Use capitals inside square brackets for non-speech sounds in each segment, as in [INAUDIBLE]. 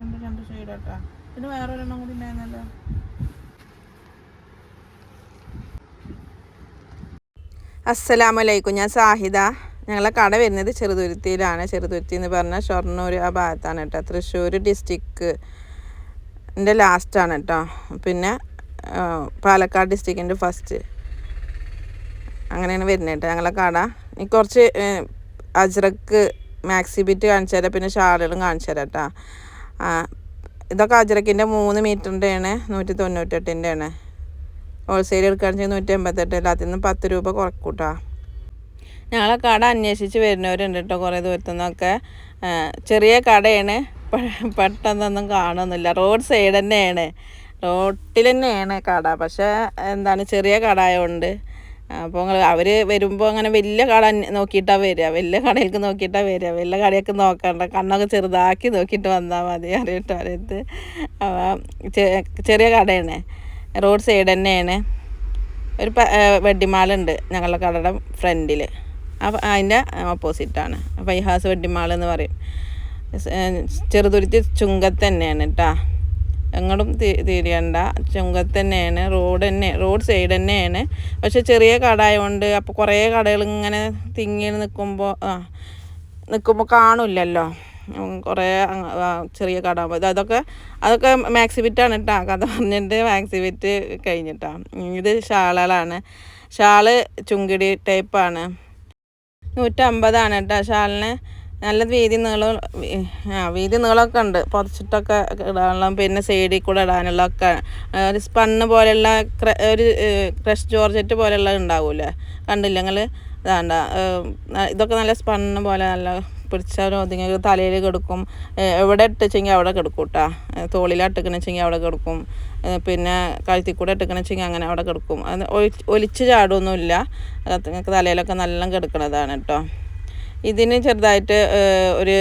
രണ്ട് രണ്ട് ഷെയ്ഡാട്ടാ പിന്നെ കൂടി ഉണ്ടായിരുന്നല്ലോ. അസ്സലാമലൈക്കും. ഞാൻ സാഹിദ. ഞങ്ങളെ കട വരുന്നത് ചെറുതുരുത്തിയിലാണ്. ചെറുതുരുത്തി എന്ന് പറഞ്ഞാൽ ഷൊർണൂർ ആ ഭാഗത്താണ് കേട്ടോ. തൃശ്ശൂർ ഡിസ്ട്രിക്റ്റിന്റെ ലാസ്റ്റാണ് കേട്ടോ. പിന്നെ പാലക്കാട് ഡിസ്ട്രിക്റ്റിന്റെ ഫസ്റ്റ് അങ്ങനെയാണ് വരുന്നത് കേട്ടോ ഞങ്ങളെ കട. ഈ കുറച്ച് അജ്രക്ക് മാക്സി ബിറ്റ് കാണിച്ചു തരാം പിന്നെ ഷാളുകളും കാണിച്ചു തരാം കേട്ടോ ഇതൊക്കെ അജ്രക്കിന്റെ മൂന്ന് മീറ്ററിന്റെയാണ് നൂറ്റി തൊണ്ണൂറ്റെട്ടിന്റെയാണ് ഹോൾസെയിൽ എടുക്കുകയാണെന്ന് വെച്ചാൽ നൂറ്റി എൺപത്തെട്ട് എല്ലാത്തിൽ നിന്ന് പത്ത് രൂപ കുറക്കൂട്ടാ. ഞങ്ങളെ കട അന്വേഷിച്ച് വരുന്നവരുണ്ട് കേട്ടോ കുറേ ദൂരത്തു നിന്നൊക്കെ ചെറിയ കടയാണ് പെട്ടെന്നൊന്നും കാണുന്നില്ല. റോഡ് സൈഡ് തന്നെയാണ്. റോട്ടിൽ തന്നെയാണ് കട. പക്ഷേ എന്താണ് ചെറിയ കട ആയതുകൊണ്ട് അപ്പോൾ അവർ വരുമ്പോൾ അങ്ങനെ വലിയ കട നോക്കിയിട്ടാണ് വരിക വലിയ കടയിലേക്ക് നോക്കിയിട്ടാണ് വരിക വലിയ കടയൊക്കെ നോക്കണ്ട. കണ്ണൊക്കെ ചെറുതാക്കി നോക്കിയിട്ട് വന്നാൽ മതി അറിയട്ടോ അറിയത്ത് ചെറിയ കടയാണ്. റോഡ് സൈഡ് തന്നെയാണ്. ഒരു വെഡിമാളുണ്ട് ഞങ്ങളുടെ കടയുടെ ഫ്രണ്ടിൽ അപ്പം അതിന്റെ ഓപ്പോസിറ്റാണ്. ഫൈഹാസ് വെഡിമാൾ എന്ന് പറയും. ചെറുതുരുത്തി ചുങ്കത്ത് തന്നെയാണ് കേട്ടോ എങ്ങോട്ടും തി- തിരിയണ്ട. ചുങ്കത്ത് തന്നെയാണ് റോഡ് തന്നെ റോഡ് സൈഡ് തന്നെയാണ് പക്ഷെ ചെറിയ കട ആയതുകൊണ്ട് അപ്പോൾ കുറേ കടകൾ ഇങ്ങനെ തിങ്ങി നിൽക്കുമ്പോൾ ആ നിൽക്കുമ്പോൾ കാണില്ലല്ലോ. കുറേ ചെറിയ കട അതൊക്കെ അതൊക്കെ മാക്സിബിറ്റാണ് കേട്ടോ കഥ പറഞ്ഞിട്ട് മാക്സിബിറ്റ് കഴിഞ്ഞിട്ടാ. ഇത് ഷാളുകളാണ്. ഷാൾ ചുങ്കിടി ടൈപ്പാണ്. നൂറ്റമ്പതാണ് കേട്ടോ ഷാളിന്. നല്ല വീതി നീളം ആ വീതി നീളമൊക്കെ ഉണ്ട്. പുതച്ചിട്ടൊക്കെ ഇടാനുള്ള പിന്നെ സൈഡിൽ കൂടെ ഇടാനുള്ള ഒക്കെ ഒരു സ്പണ്ണ് പോലെയുള്ള ഒരു ക്രഷ് ജോർജറ്റ് പോലെയുള്ള ഉണ്ടാവൂലേ കണ്ടില്ല നിങ്ങൾ ഇതാണ്ട ഇതൊക്കെ നല്ല സ്പണ്ണ് പോലെ നല്ല പിടിച്ചാൽ ഒതുങ്ങി തലയിൽ കിടക്കും. എവിടെ ഇട്ടുവെച്ചെങ്കിൽ അവിടെ കിടക്കും കേട്ടോ തോളിലിട്ടിക്കണെച്ചെങ്കിൽ അവിടെ കിടക്കും. പിന്നെ കഴുത്തിൽ കൂടെ ഇട്ടിക്കണെച്ചെങ്കിൽ അങ്ങനെ അവിടെ കിടക്കും. അത് ഒലിച്ച് ചാടുമൊന്നുമില്ല തലയിലൊക്കെ നല്ല കിടക്കണതാണ് കേട്ടോ ഇതിന് ചെറുതായിട്ട് ഒരു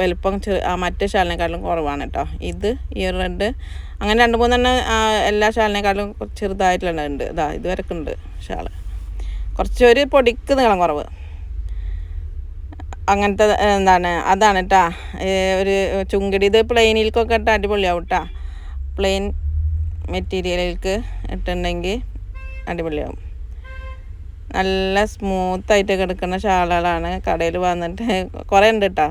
വലുപ്പം ചെറു മറ്റേ ഷാലിനെക്കാളും കുറവാണ് കേട്ടോ ഇത് ഇയർ റെഡ്. അങ്ങനെ രണ്ട് മൂന്നെണ്ണം എല്ലാ ഷാലിനെക്കാളും കുറച്ച് ചെറുതായിട്ടുള്ള ഉണ്ട്. ഇതാ ഇത് വരക്കുണ്ട് ഷാൾ കുറച്ചൊരു പൊടിക്ക് നീളം കുറവ്. അങ്ങനത്തെ എന്താണ് അതാണ് കേട്ടാ ഒരു ചുങ്കിടി ഇത് പ്ലെയിനിൽക്കൊക്കെ ഇട്ട് അടിപൊളിയാവും കേട്ടാ പ്ലെയിൻ മെറ്റീരിയലിൽക്ക് ഇട്ടുണ്ടെങ്കിൽ അടിപൊളിയാവും. നല്ല സ്മൂത്തായിട്ട് കിടക്കുന്ന ഷാളുകളാണ് കടയിൽ വന്നിട്ട് കുറേ ഉണ്ട് കേട്ടോ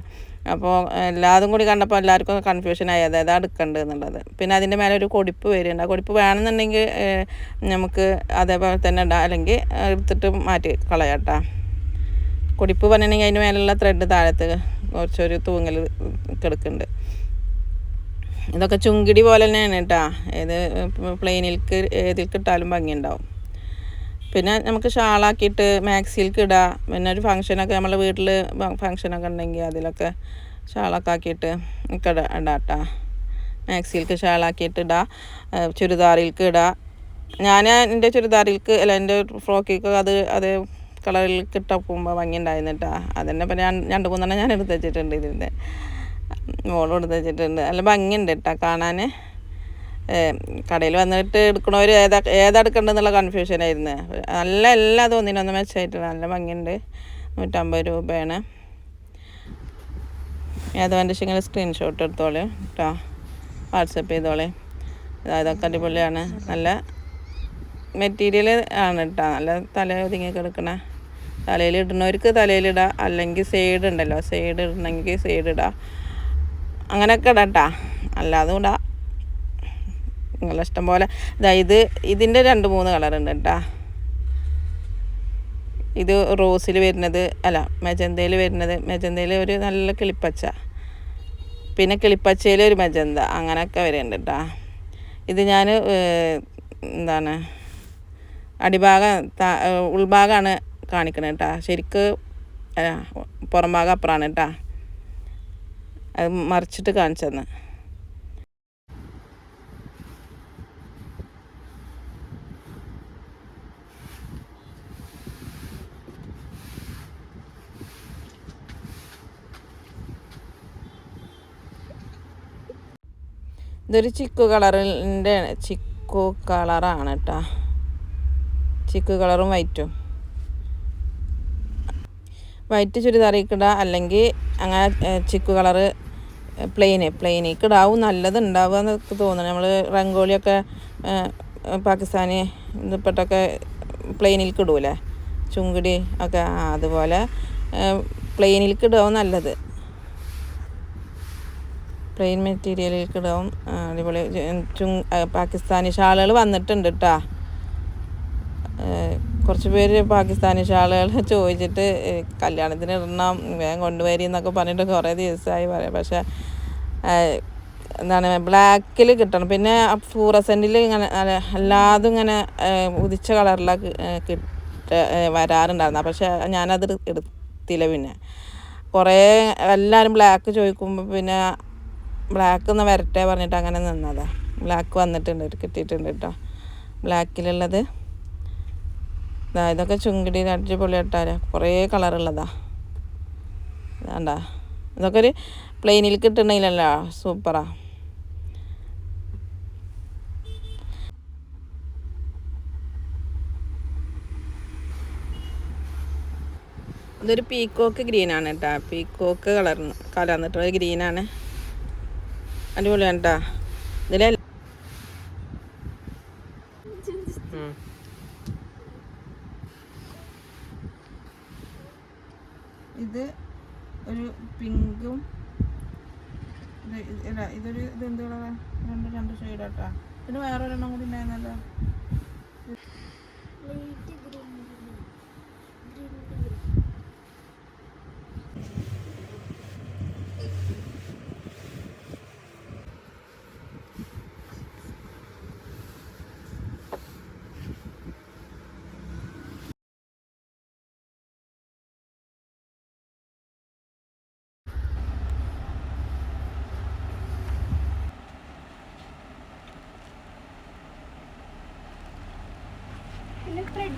അപ്പോൾ എല്ലാതും കൂടി കണ്ടപ്പോൾ എല്ലാവർക്കും കൺഫ്യൂഷൻ ആയി. അതായത് അടുക്കേണ്ടത് എന്നുള്ളത്. പിന്നെ അതിന്റെ മേലെ ഒരു കൊടിപ്പ് വരുന്നുണ്ട് ആ കൊടിപ്പ് വേണമെന്നുണ്ടെങ്കിൽ നമുക്ക് അതേപോലെ തന്നെ ഇടാം. അല്ലെങ്കിൽ എടുത്തിട്ട് മാറ്റി കളയാം കേട്ടോ കൊടിപ്പ് പറഞ്ഞിട്ടുണ്ടെങ്കിൽ അതിന്റെ മേലുള്ള ത്രെഡ് താഴത്ത് കുറച്ചൊരു തൂങ്ങൽ കിടക്കുന്നുണ്ട്. ഇതൊക്കെ ചുങ്കിടി പോലെ തന്നെയാണ് കേട്ടോ ഏത് പ്ലെയിനിൽക്ക് ഏതിൽക്ക് ഇട്ടാലും ഭംഗിയുണ്ടാവും. പിന്നെ നമുക്ക് ഷാളാക്കിയിട്ട് മാക്സിയിലേക്ക് ഇടാം. പിന്നെ ഒരു ഫങ്ഷനൊക്കെ നമ്മളെ വീട്ടിൽ ഫങ്ഷനൊക്കെ ഉണ്ടെങ്കിൽ അതിലൊക്കെ ഷാളൊക്കെ ആക്കിയിട്ട് ഒക്കെ ഇടാം ഇടാട്ടാ. മാക്സിയിലേക്ക് ഷാളാക്കിയിട്ട് ഇടാം. ചുരിദാറിൽക്ക് ചുരിദാറിലേക്ക് ഇടാം. ഞാൻ എന്റെ ചുരിദാറിലേക്ക് അല്ല എന്റെ ഫ്രോക്കിലേക്ക് അത് അതേ കളറിൽ കിട്ടപ്പോൾ ഭംഗി ഉണ്ടായിരുന്നു കേട്ടോ അതന്നെ ഇപ്പം ഞാൻ രണ്ട് മൂന്നെണ്ണം ഞാൻ എടുത്ത് വെച്ചിട്ടുണ്ട് ഇതിന്റെ. മോളും എടുത്ത് വെച്ചിട്ടുണ്ട്. നല്ല ഭംഗിയുണ്ട് കേട്ടോ കാണാൻ കടയിൽ വന്നിട്ട് എടുക്കണവർ ഏതാ ഏതെടുക്കണ്ടെന്നുള്ള കൺഫ്യൂഷനായിരുന്നു നല്ല എല്ലാ ഒന്ന് മെച്ചമായിട്ട് നല്ല ഭംഗിയുണ്ട്. നൂറ്റമ്പത് രൂപയാണ്. ഏതാണ്ട് ഇങ്ങനെ സ്ക്രീൻഷോട്ട് എടുത്തോളെ കേട്ടോ വാട്സപ്പ് ചെയ്തോളെ. ഇതാ ഇതൊക്കെ അടിപൊളിയാണ്. നല്ല മെറ്റീരിയൽ ആണ് കേട്ടോ നല്ല തല ഒതുങ്ങി കിടക്കണ തലയിൽ ഇടുന്നവർക്ക് തലയിലിടാം അല്ലെങ്കിൽ സൈഡ് ഉണ്ടല്ലോ. സൈഡ് ഇടണമെങ്കിൽ സൈഡ് ഇടാം. അങ്ങനെയൊക്കെ ഇടാം കേട്ടോ അല്ലാതെ ഇടാം. നിങ്ങളുടെ ഇഷ്ടം പോലെ ഇതാ ഇത് ഇതിന്റെ രണ്ട് മൂന്ന് കളറുണ്ട് കേട്ടോ. ഇത് റോസിൽ വരുന്നത് അല്ല മെജന്തയിൽ വരുന്നത്. മെജന്തയിൽ ഒരു നല്ല കിളിപ്പച്ച. പിന്നെ കിളിപ്പച്ചയിൽ ഒരു മെജന്ത. അങ്ങനെയൊക്കെ വരുന്നുണ്ട് കേട്ടോ. ഇത് ഞാൻ എന്താണ് അടിഭാഗം ഉൾഭാഗമാണ് കാണിക്കണത് കേട്ടോ. ശരിക്ക് പുറംഭാഗം പുറം ഭാഗം അപ്പുറമാണ് കേട്ടോ. അത് മറിച്ചിട്ട് കാണിച്ചെന്ന്. ഇതൊരു ചിക്കു കളറിന്റെ ചിക്കു കളറാണ് കേട്ടോ. ചിക്കു കളറും വൈറ്റും. വൈറ്റ് ചുരിദാറിക്ക് ഇടുക അല്ലെങ്കിൽ അങ്ങനെ ചിക്കു കളറ് പ്ലെയിന്. പ്ലെയിനിക്ക് ഇടാവും നല്ലത് ഉണ്ടാവുക എന്നൊക്കെ തോന്നുന്നു. നമ്മൾ റംഗോളിയൊക്കെ പാകിസ്ഥാനി ദുപ്പട്ടൊക്കെ പ്ലെയിനിൽ ഇടൂലേ ചുങ്കിടി ഒക്കെ അതുപോലെ പ്ലെയിനിൽ ഇടാവും നല്ലത്. പ്ലെയിൻ മെറ്റീരിയലിലേക്ക് ഇടാവും ആ, അടിപൊളി. ചുങ് പാകിസ്ഥാനി ഷാളുകൾ വന്നിട്ടുണ്ട് കേട്ടോ കുറച്ച് പേര് പാകിസ്ഥാനി ഷാളുകൾ [LAUGHS] ചോദിച്ചിട്ട് കല്യാണത്തിന് ഇടണം വേഗം കൊണ്ടുവരി എന്നൊക്കെ പറഞ്ഞിട്ട് കുറേ ദിവസമായി പറയാം. പക്ഷേ എന്താണ് ബ്ലാക്കിൽ കിട്ടണം. പിന്നെ ഫ്ലൂറസെന്റിൽ ഇങ്ങനെ അല്ലാതെ ഇങ്ങനെ ഉദിച്ച കളറിലൊക്കെ കിട്ട വരാറുണ്ടായിരുന്നു പക്ഷേ ഞാനത് എടു- എടുത്തില്ല പിന്നെ. കുറേ എല്ലാവരും ബ്ലാക്ക് ചോദിക്കുമ്പോൾ പിന്നെ ബ്ലാക്ക് ഒന്ന് വരട്ടെ പറഞ്ഞിട്ട് അങ്ങനെ നിന്നതാ. ബ്ലാക്ക് വന്നിട്ടുണ്ട് കിട്ടിയിട്ടുണ്ട് കേട്ടോ ബ്ലാക്കിലുള്ളത് ഇതാ ഇതൊക്കെ ചുങ്കിടി അടിപൊളി ഇട്ടാൽ കുറേ കളറുള്ളതാ. വേണ്ട ഇതൊക്കെ ഒരു പ്ലെയിനിൽ കിട്ടണില്ലല്ലോ സൂപ്പറാ ഇതൊരു പീക്കോക്ക് ഗ്രീനാണ് കേട്ടോ പീക്കോക്ക് കളർ കലർന്നിട്ടുള്ള ഗ്രീനാണ് അടിപൊളിയാണ് കേട്ടോ ഇതിലെ ഇത് ഒരു പിങ്കും ഇതൊരു ഇത് എന്ത് കളറാണ് രണ്ട് രണ്ട് ഷെയ്ഡാട്ടാ പിന്നെ വേറെ ഒരെണ്ണം കൂടി ഉണ്ടായിരുന്നല്ലോ പിന്നെ ത്രെഡ്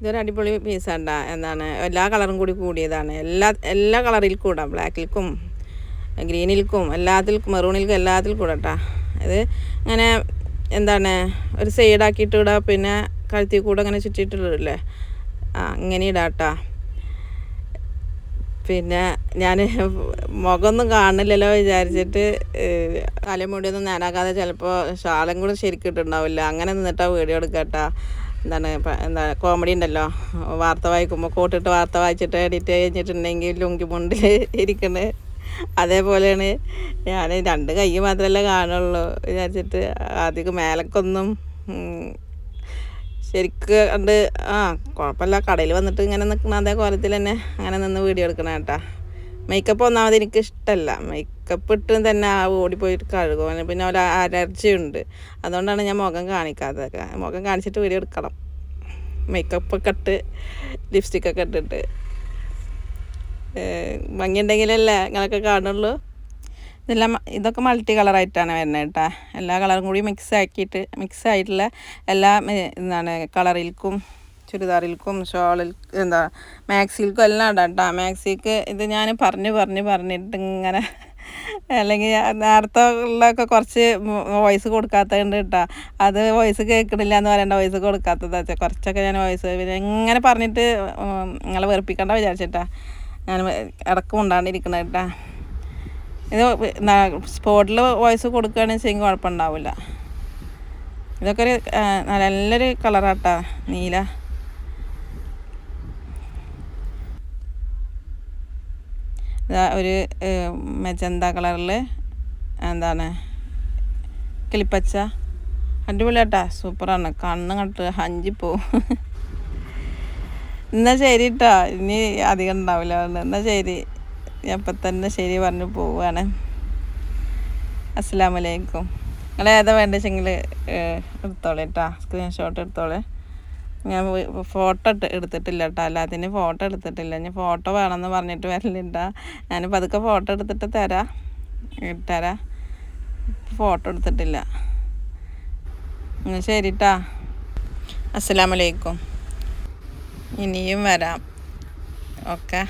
ഇതൊരു അടിപൊളി പീസാണ്ട എന്താണ് എല്ലാ കളറും കൂടി കൂടിയതാണ്. എല്ലാ എല്ലാ കളറിൽ കൂടാം. ബ്ലാക്കിൽക്കും ഗ്രീനിൽക്കും എല്ലാത്തിൽക്കും മെറൂണിൽക്കും എല്ലാത്തിൽ കൂടട്ടാ ഇത് ഇങ്ങനെ എന്താണ് ഒരു സൈഡാക്കിയിട്ട് ഇടാം പിന്നെ കഴുത്തിൽ കൂടെ അങ്ങനെ ചുറ്റിയിട്ടില്ലേ ആ ഇങ്ങനെ ഇടാട്ടാ. പിന്നെ ഞാൻ മുഖമൊന്നും കാണില്ലല്ലോ വിചാരിച്ചിട്ട് തലമുടി തലമുടിയൊന്നും നേരാക്കാതെ ചിലപ്പോൾ ഷാളും കൂടെ ശരിക്കും ഇട്ടുണ്ടാവില്ല അങ്ങനെ നിന്നിട്ടാ വീഡിയോ എടുക്കട്ടാ. എന്താണ് എന്താ കോമഡി ഉണ്ടല്ലോ. വാർത്ത വായിക്കുമ്പോൾ കോട്ടിട്ട് വാർത്ത വായിച്ചിട്ട് എഡിറ്റ് കഴിഞ്ഞിട്ടുണ്ടെങ്കിൽ ലുങ്കി മുണ്ടിൽ ഇരിക്കണേ. അതേപോലെയാണ് ഞാൻ രണ്ട് കൈ മാത്രമല്ലേ കാണുള്ളൂ വിചാരിച്ചിട്ട്. അധികം മേലക്കൊന്നും ശരിക്ക് കണ്ട് ആ കുഴപ്പമില്ല കടയിൽ വന്നിട്ട് ഇങ്ങനെ നിൽക്കുന്ന അതേ കോലത്തിൽ തന്നെ അങ്ങനെ നിന്ന് വീഡിയോ എടുക്കണം കേട്ടാ. മേക്കപ്പ് ഒന്നാമത് എനിക്ക് ഇഷ്ടമല്ല മേക്കപ്പ് ഇട്ട് തന്നെ ആ ഓടിപ്പോയിട്ട് കഴുകും. പിന്നെ ഒരു അലർജി ഉണ്ട് അതുകൊണ്ടാണ് ഞാൻ മുഖം കാണിക്കാത്തതൊക്കെ. മുഖം കാണിച്ചിട്ട് വീഡിയോ എടുക്കണം. മേക്കപ്പ് ഒക്കെ ഇട്ട് ലിപ്സ്റ്റിക്കൊക്കെ ഇട്ടിട്ട്. ഭംഗിയുണ്ടെങ്കിലല്ലേ നിങ്ങളൊക്കെ കാണുള്ളൂ? ഇതെല്ലാം ഇതൊക്കെ മൾട്ടി കളറായിട്ടാണ് വരുന്നത് കേട്ടോ. എല്ലാ കളറും കൂടി മിക്സ് ആക്കിയിട്ട് മിക്സ് ആയിട്ടുള്ള എല്ലാ എന്താണ് കളറിൽക്കും ചുരിദാറിൽക്കും ഷോളിൽ എന്താ മാക്സിൽക്കും എല്ലാം ഇടാം കേട്ടോ. മാക്സിക്ക് ഇത് ഞാൻ പറഞ്ഞ് പറഞ്ഞ് പറഞ്ഞിട്ട് ഇങ്ങനെ അല്ലെങ്കിൽ നേരത്തെ ഉള്ളതൊക്കെ കുറച്ച് വോയിസ് കൊടുക്കാത്തതുണ്ട് കേട്ടോ. അത് വോയിസ് കേൾക്കണില്ല എന്ന് പറയേണ്ട വോയിസ് കൊടുക്കാത്തത് കുറച്ചൊക്കെ ഞാൻ വോയിസ് പിന്നെ ഇങ്ങനെ പറഞ്ഞിട്ട് നിങ്ങളെ വെറുപ്പിക്കണ്ട വിചാരിച്ചിട്ടാ. ഞാൻ ഇടയ്ക്ക് ഉണ്ടാണ്ടിരിക്കണ കേട്ടാ. ഇത് സ്പോട്ടിൽ വോയിസ് കൊടുക്കുകയാണെന്ന് വെച്ചെങ്കിൽ കുഴപ്പമുണ്ടാവില്ല. ഇതൊക്കെ ഒരു നല്ലൊരു കളറാട്ടാ നീല. ഒരു മെജന്ത കളറിൽ എന്താണ് കിളിപ്പച്ച. അടിപൊളിയാട്ടാ സൂപ്പറാണ്. കണ്ണ് കണ്ടിട്ട് ഹഞ്ചി പോവും [LAUGHS] എന്നാൽ ശരി കേട്ടോ ഇനി അധികം ഉണ്ടാവില്ല. എന്നാൽ എന്നാ ശരി. ഞാൻ ഇപ്പം തന്നെ ശരി പറഞ്ഞു പോവുകയാണ് അസ്സാം വലൈക്കും നിങ്ങൾ ഏതാ വേണ്ടതെങ്കിൽ എടുത്തോളെ കേട്ടോ സ്ക്രീൻഷോട്ട് എടുത്തോളെ. ഞാൻ ഫോട്ടോ എടുത്തിട്ടില്ല കേട്ടോ എല്ലാത്തിനും ഫോട്ടോ എടുത്തിട്ടില്ല. ഞാൻ ഫോട്ടോ വേണമെന്ന് പറഞ്ഞിട്ട് വരലില്ല ഞാൻ അതൊക്കെ ഫോട്ടോ എടുത്തിട്ട് തരാം. ഇട്ടരാ ഫോട്ടോ എടുത്തിട്ടില്ല. എന്നാൽ ശരി കേട്ടാ അസ്സാം വലൈക്കും ഇനിയും വരാം. ഓക്കെ.